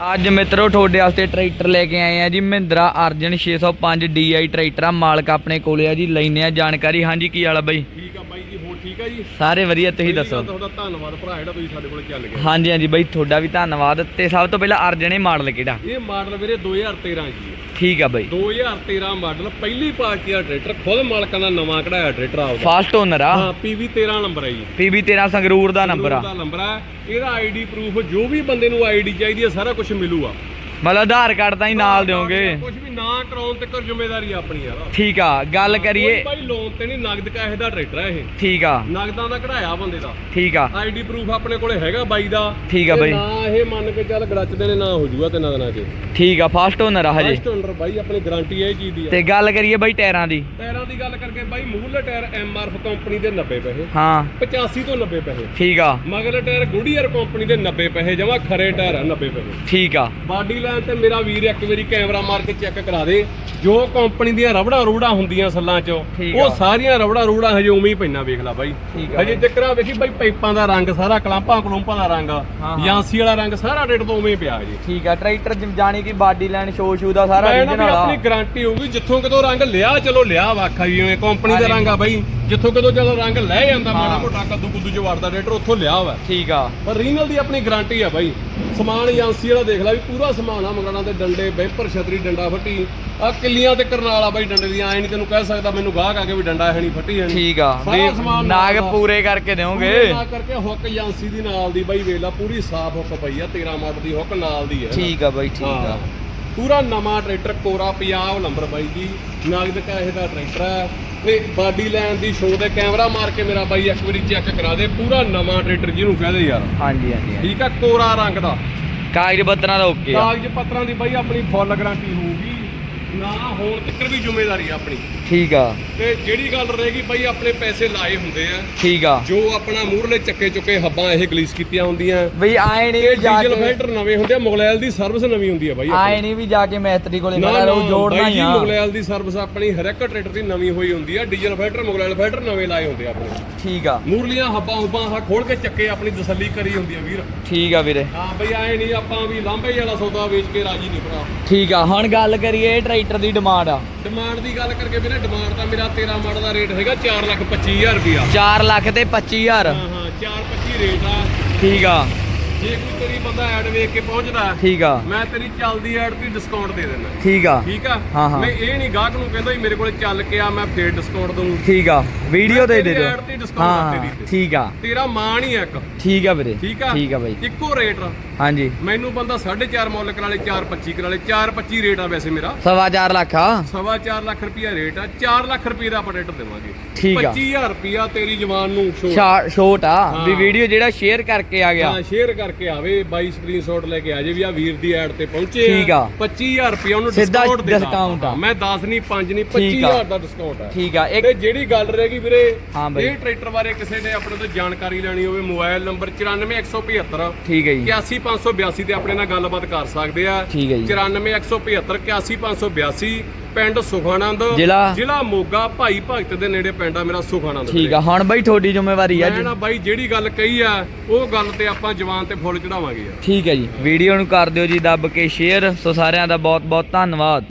ਅੱਜ ਮਿੱਤਰੋ ਤੁਹਾਡੇ ਵਾਸਤੇ ਟਰੈਕਟਰ ਲੈ ਕੇ ਆਏ ਆ ਜੀ ਮਹਿੰਦਰਾ ਅਰਜਨ 605 DI ਟਰੈਕਟਰ ਆ ਮਾਲਕ ਆਪਣੇ ਕੋਲੇ ਆ ਜੀ ਲੈਨੇ ਆ ਜਾਣਕਾਰੀ। ਹਾਂਜੀ ਕੀ ਵਾਲਾ ਬਾਈ? ਠੀਕ ਆ ਬਾਈ ਜੀ ਹੋਰ ਠੀਕ ਆ ਜੀ? ਸਾਰੇ ਵਧੀਆ ਤੁਸੀਂ ਦੱਸੋ? ਤੁਹਾਡਾ ਧੰਨਵਾਦ ਭਰਾ ਜਿਹੜਾ ਤੁਸੀਂ ਸਾਡੇ ਕੋਲ ਚੱਲ ਗਏ। ਹਾਂਜੀ ਹਾਂਜੀ ਬਾਈ ਤੁਹਾਡਾ ਵੀ ਧੰਨਵਾਦ। ਤੇ ਸਭ ਤੋਂ ਪਹਿਲਾਂ ਅਰਜਨ ਹੀ ਮਾਡਲ ਕਿਹੜਾ? ਇਹ ਮਾਡਲ ਵੀਰੇ 2013 ਜੀ। ਠੀਕ ਆ ਬਾਈ। 2013 ਮਾਡਲ ਪਹਿਲੀ ਪਾਰਟੀ ਦਾ ਟਰੈਕਟਰ ਖੁਦ ਮਾਲਕਾਂ ਦਾ ਨਵਾਂ ਕਢਾਇਆ ਟਰੈਕਟਰ ਆਪਦਾ। ਫਾਸਟ ਓਨਰ ਆ। ਹਾਂ PV 13 ਨੰਬਰ ਹੈ ਜੀ। PB 13 ਸੰਗਰੂਰ ਦਾ ਨੰਬਰ ਆ। ਦਾ ਨੰਬਰ ਹੈ ਇਹਦਾ ਆਈਡੀ ਪ੍ਰੂਫ ਜੋ ਵੀ ਬੰਦੇ ਨੂੰ ਆਈਡੀ ਚਾਹੀਦੀ ਹੈ ਸਾਰਾ ਕੁਝ ਮਿਲੂਗਾ। ਮਤਲਬ ਆਧਾਰ ਕਾਰਡ ਤਾਂ ਹੀ ਨਾਲ ਦਿਓਗੇ। ਕੁਝ ਵੀ ਨਾ ਕਰਾਉਣ ਤੇ ਕਰ ਜ਼ਿੰਮੇਵਾਰੀ ਆਪਣੀ ਯਾਰ। ਠੀਕ ਆ ਗੱਲ ਕਰੀਏ। ਬਾਈ ਲੋਨ ਤੇ ਨਹੀਂ ਨਗਦ ਕੈਸ਼ ਦਾ ਟਰੈਕਟਰ ਹੈ ਇਹ। ਠੀਕ ਆ। ਨਗਦਾਂ ਦਾ ਕਢਾਇਆ ਬੰਦੇ ਦਾ। ਠੀਕ ਆ। ਆਈਡੀ ਪ੍ਰੂਫ ਆਪਣੇ ਕੋਲੇ ਹੈਗਾ ਬਾਈ ਦਾ। ਠੀਕ ਆ ਬਾਈ। ਨਾ ਇਹ ਮੰਨ ਕੇ ਚੱਲ ਗੜਚਦੇ ਨੇ ਨਾ ਹੋ ਜੂਗਾ ਤੇ ਨਾ ਚ। ਠੀਕ ਆ ਫਾਸਟ ਓਨਰ ਆ ਹਜੇ। ਫਸਟ ਓਨਰ ਬਾਈ ਆਪਣੀ ਗਾਰੰਟੀ ਹੈ ਇਹ ਚੀਜ਼ ਦੀ ਤੇ ਗੱਲ ਕਰੀਏ ਬਾਈ ਟਾਇਰਾਂ ਦੀ। ਟਾਇਰਾਂ ਦੀ ਗੱਲ ਕਰਕੇ ਬਾਈ ਮੂਹਰਲੇ ਟਾਇਰ ਐਮਆਰਐਫ ਕੰਪਨੀ ਦੇ 90 ਪੈਸੇ। ਹਾਂ। 85 ਤੋਂ 90 ਪੈਸੇ। ਠੀਕ ਆ। ਮਗਰਲੇ ਟਾਇਰ ਗੁਡੀਅਰ ਕੰਪਨੀ ਦੇ 90 ਪੈਸੇ ਜਮਾ ਖਰੇ ਟਾਇਰ ਆ 90 ਪੈਸੇ। ਠੀਕ ਆ। ਬਾਡੀ ਲਾਈਨ ਤੇ ਮੇਰਾ ਵੀਰ ਇੱਕ ਵਾਰੀ ਕੈਮਰਾ ਮਾਰ ਕੇ ਚੈੱਕ ਕਰਾ ਦੇ। ਜੋ ਕੰਪਨੀ ਦੀਆਂ ਰਬੜਾ ਰੂੜਾ ਹੁੰਦੀਆਂ ਸੱਲਾਂ 'ਚ। ਉਹ ਸਾਰੀਆਂ ਰਬੜਾ ਰੂੜਾ ਹਜੇ ਉਵੇਂ ਹੀ ਪੈਣਾ ਵੇਖ ਲੈ ਬਾਈ। ਹਜੇ ਚੱਕਰਾ ਵੇਖੀ ਬਾਈ ਪਾਈਪਾਂ ਦਾ ਰੰਗ ਸਾਰਾ ਕਲਾਂਪਾਂ ਕਲੂੰਪਾਂ ਦਾ ਰੰਗ। ਏਜੰਸੀ ਵਾਲਾ ਰੰਗ ਸਾਰਾ ਰੇਟ ਤੋਂ ਉਵੇਂ ਹੀ ਪਿਆ ਜੀ ਠੀਕ ਆ ਟਰੈਕਟਰ ਜਾਣੀ ਕਿ ਬਾਡੀ ਲਾਈਨ ਸ਼ੋ ਸ਼ੂ ਦਾ ਸਾਰਾ ਮੈਂ ਨਾ ਵੀ original ਆਪਣੀ ਗਾਰੰਟੀ ਹੋਊਗੀ ਜਿੱਥੋਂ ਕਿਤੋਂ ਰੰਗ ਲਿਆ ਚਲੋ ਲਿਆ ਵਾਖਾ ਜਿਵੇਂ ਕੰਪਨੀ ਦਾ। ਰੰਗ ਆ ਬਾਈ ਜਿੱਥੋਂ ਕਿਤੋਂ ਜਦੋਂ ਰੰਗ ਲੈ ਜਾਂਦਾ ਮਾੜਾ ਮੋਟਾ ਕੱਦੂ ਕੁੱਦੂ ਚ ਵੜਦਾ ਰੇਟਰ ਉੱਥੋਂ ਲਿਆ ਵਾ। ਠੀਕ ਆ। ਪਰ ਰੀਨਲ ਦੀ ਆਪਣੀ ਗਾਰੰਟੀ ਆ ਬਾਈ। ਸਮਾਨ ਏਜੰਸੀ ਵਾਲਾ ਦੇਖ ਲੈ ਵੀ ਪੂਰਾ ਸਮਾਨ ਆ ਮੰਗਣਾ ਦੇ ਡੰਡੇ ਬੈਂਪਰ ਛਤਰੀ ਡੰਡਾ ਫੱਟੀ। ਆ ਕਿੱਲੀਆਂ ਤੇ ਕਰਨਾਲ ਬਾਈ ਡੰਡੇ ਦੀਆਂ ਐ ਨਹੀਂ ਤੈਨੂੰ ਕਹਿ ਸਕਦਾ ਮੈਨੂੰ ਗਾਹਕ ਆ ਕੇ ਵੀ ਡੰਡਾ ਹੈ ਨਹੀਂ ਫੱਟੀ ਹੈ ਨਹੀਂ ਠੀਕ ਆ ਵੀ ਨਾਗ। ਪੂਰੇ ਕਰਕੇ ਪੂਰੇ ਨਾ ਕਰਕੇ ਹੁੱਕ ਏਜੰਸੀ ਦੀ ਨਾਲ ਦੀ ਬਾਈ ਵੇਖ ਲਾ ਪੂਰੀ ਸਾਫ਼ ਹੁੱਕ ਪਈ ਆ 13 ਮਾਡਲ ਦੀ ਹੁੱਕ ਨਾਲ ਦੀ ਹੈ ਠੀਕ ਆ ਬਾਈ ਠੀਕ ਆ। ਪੂਰਾ ਨਵਾਂ ਟਰੈਕਟਰ ਕੋਰਾ ਪੰਜਾਬ ਨੰਬਰ ਬਾਈ ਜੀ। ਨਗਦ ਕੈਸ਼ ਦਾ ਟਰੈਕਟਰ ਹੈ। ਤੇ ਬਾਡੀ ਲਾਈਨ ਦੀ ਸ਼ੋਅ ਤੇ ਕੈਮਰਾ ਮਾਰ ਕੇ ਮੇਰਾ ਬਾਈ ਇੱਕ ਵਾਰੀ ਚੈੱਕ ਕਰਾ ਦੇ ਪੂਰਾ ਨਵਾਂ ਟਰੈਕਟਰ ਜਿਹਨੂੰ ਕਹਦੇ ਯਾਰ। ਹਾਂਜੀ ਹਾਂਜੀ ਹਾਂਜੀ। ਠੀਕ ਆ ਕੋਰਾ ਰੰਗ ਦਾ। ਕਾਗਜ਼ ਪੱਤਰਾਂ ਦਾ ਓਕੇ ਆ। ਕਾਗਜ਼ ਪੱਤਰਾਂ ਦੀ ਬਾਈ ਆਪਣੀ ਫੁੱਲ ਗਾਰੰਟੀ ਹੋਊਗੀ। ਨਾ ਹੋਣ ਤੱਕ ਵੀ ਜ਼ਿੰਮੇਵਾਰੀ ਆ ਆਪਣੀ। ਠੀਕ ਆ। ਤੇ ਜਿਹੜੀ ਗੱਲ ਰਹੇਗੀ ਬਾਈ ਆਪਣੇ ਪੈਸੇ ਲਾਏ ਹੁੰਦੇ ਆ। ਠੀਕ ਆ। ਜੋ ਆਪਣਾ ਮੂਹਰਲੇ ਚੱਕੇ ਚੁੱਕੇ ਹੱਬਾਂ ਇਹ ਗਲੀਸ ਕੀਤੀਆਂ ਹੁੰਦੀਆਂ। ਬਈ ਆਏ ਨਹੀਂ ਵੀ ਜਾ ਡੀਜ਼ਲ ਕੇ ਫਿਲਟਰ ਨਵੇਂ ਹੁੰਦੇ ਆ ਮੁਗਲੈਲ ਦੀ ਸਰਵਿਸ ਨਵੀਂ ਹੁੰਦੀ ਆ ਬਾਈ ਆਪਣੀ। ਆਏ ਨਹੀਂ ਵੀ ਜਾ ਕੇ ਮੈਸਤਰੀ ਕੋਲੇ ਨਾ ਨਾ ਰਹੋ ਜੋੜਨਾ ਬਾਈ ਹੀ ਜੀ ਆ ਮੁਗਲੈਲ ਦੀ ਸਰਵਿਸ ਆਪਣੀ ਹਰ ਇੱਕ ਟਰੈਕਟਰ ਦੀ ਨਵੀਂ ਹੋਈ ਹੁੰਦੀ ਆ। ਡੀਜ਼ਲ ਫਿਲਟਰ ਮੁਗਲੈਲ ਫਿਲਟਰ ਨਵੇਂ ਲਾਏ ਹੁੰਦੇ ਆ ਆਪਣੇ। ਠੀਕ ਆ। ਮੂਰਲੀਆਂ ਹੱਬਾਂ ਹੁੱਬਾਂ ਆਹ ਖੋਲ ਕੇ ਚੱਕੇ ਆਪਣੀ ਤਸੱਲੀ ਕਰੀ ਹੁੰਦੀ ਆ ਵੀਰ। ਠੀਕ ਆ ਵੀਰੇ। ਹਾਂ ਬਈ ਐ ਨਹੀਂ ਆਪਾਂ ਵੀ ਲਾਂਭੇ ਵਾਲਾ ਸੌਦਾ ਵੇਚ ਕੇ ਰਾਜੀ ਨਹੀਂ ਭਰਾ। ਠੀਕ ਆ ਹੁਣ ਗੱਲ ਕਰੀਏ ਟਰੈਕਟਰ ਦੀ ਡਿਮਾਂਡ ਆ। ਡਿਮਾਂਡ ਦੀ ਗੱਲ ਕਰਕੇ ਵੀਰੇ ਡਿਮਾਂਡ ਤਾਂ ਮੇਰਾ 13 ਮਾਡਲ ਦਾ ਰੇਟ ਹੈਗਾ 425000 ਰੁਪਿਆ 4 ਲੱਖ ਤੇ 25000 ਹਾਂ ਹਾਂ 425 ਰੇਟ ਆ। ਠੀਕ ਆ। ਜੇ ਕੋਈ ਤੇਰੀ ਬੰਦਾ ਐਡ ਵੇਖ ਕੇ ਪਹੁੰਚਦਾ ਠੀਕ ਆ। ਮੈਂ ਤੇਰੀ ਚੱਲਦੀ ਐਡ ਤੇ ਡਿਸਕਾਊਂਟ ਦੇ ਦੇਣਾ ਠੀਕ ਆ। ਠੀਕ ਆ? ਹਾਂ, ਹਾਂ। ਮੈਂ ਇਹ ਨਹੀਂ ਗਾਹਕ ਨੂੰ ਕਹਿੰਦਾ ਵੀ ਮੇਰੇ ਕੋਲੇ ਚੱਲ ਕੇ ਆ ਮੈਂ ਫੇਰ ਡਿਸਕਾਊਂਟ ਦਊਂ। ਠੀਕ ਆ। ਵੀਡੀਓ ਤੇ ਦੇ ਦਿਓ। ਦੇ ਠੀਕ ਆ। ਤੇਰਾ ਮਾਣ ਹੀ ਇੱਕ। ਠੀਕ ਆ ਵੀਰੇ। ਠੀਕ ਆ? ਠੀਕ ਆ ਬਾਈ। ਇੱਕੋ ਰੇਟ ਹਾਂਜੀ। ਮੈਨੂੰ ਬੰਦਾ 4.5 ਮੁੱਲ ਕਰਾ ਲੇ 4.25 ਕਰਾ ਲੇ 4.25 ਰੇਟ ਆ ਵੈਸੇ ਮੇਰਾ। ਸਵਾ ਲੱਖ ਆ। ਸਵਾ 4 ਲੱਖ ਰੁਪਿਆ ਰੇਟ ਆ 4 ਲੱਖ ਰੁਪਏ ਦਾ ਆਪਾਂ ਰੇਟ ਦੇਵਾਂਗੇ। ਠੀਕ ਆ। 25000 ਰੁਪਿਆ ਤੇਰੀ ਜਵਾਨ ਨੂੰ ਛੋਟ। ਆ। ਵੀ। ਵੀਡੀਓ ਜਿਹੜਾ ਸ਼ੇਅਰ ਕਰਕੇ ਆ ਗਿਆ। ਹਾਂ ਸ਼ੇਅਰ ਕਰਕੇ ਆਵੇ ਬਾਈ ਸਕਰੀਨਸ਼ਾਟ ਲੈ ਕੇ ਆ ਜੇ ਵੀ ਆ ਵੀਰ ਦੀ ਐਡ ਤੇ ਪਹੁੰਚੇ ਠੀਕ ਆ। 25000 ਰੁਪਏ ਉਹਨੂੰ ਡਿਸਕਾਊਂਟ ਦੇ discount ਆ। ਮੈਂ 10 ਨਹੀਂ 5 ਨਹੀਂ ਠੀਕ ਆ। 25000 ਦਾ ਡਿਸਕਾਊਂਟ ਆ। ਠੀਕ ਆ। ਤੇ ਜਿਹੜੀ ਗੱਲ ਰਹੇਗੀ ਵੀਰੇ ਹਾਂ ਬਾਈ। ਇਹ ਟਰੈਕਟਰ ਬਾਰੇ ਕਿਸੇ ਨੇ ਆਪਣੇ ਤੋਂ ਜਾਣਕਾਰੀ ਲੈਣੀ ਹੋਵੇ ਮੋਬਾਈਲ ਨੰਬਰ 94175 ਠੀਕ ਹੈ ਜੀ। 81582 ਤੇ ਆਪਣੇ ਨਾਲ ਗੱਲਬਾਤ ਕਰ ਸਕਦੇ ਆ। ਠੀਕ ਹੈ ਜੀ। 94175 81582 ਪਿੰਡ ਸੁਖਾਨੰਦ ਜ਼ਿਲ੍ਹਾ? ਜ਼ਿਲ੍ਹਾ ਮੋਗਾ ਭਾਈ ਭਗਤ ਦੇ ਨੇੜੇ ਪਿੰਡ ਆ ਮੇਰਾ ਸੁਖਾਨੰਦ ਠੀਕ ਆ ਹੁਣ ਬਾਈ ਤੁਹਾਡੀ ਜ਼ਿੰਮੇਵਾਰੀ ਆ ਮੈਂ ਨਾ ਬਾਈ ਜਿਹੜੀ ਗੱਲ ਕਹੀ ਆ ਉਹ ਗੱਲ ਤੇ ਆਪਾਂ ਜਵਾਨ ਤੇ ਫੁੱਲ ਚੜਾਵਾਂਗੇ ਠੀਕ ਹੈ ਜੀ ਵੀਡੀਓ ਨੂੰ ਕਰ ਦਿਓ ਜੀ ਦੱਬ ਕੇ ਸ਼ੇਅਰ ਸੋ ਸਾਰਿਆਂ ਦਾ ਬਹੁਤ ਬਹੁਤ ਧੰਨਵਾਦ।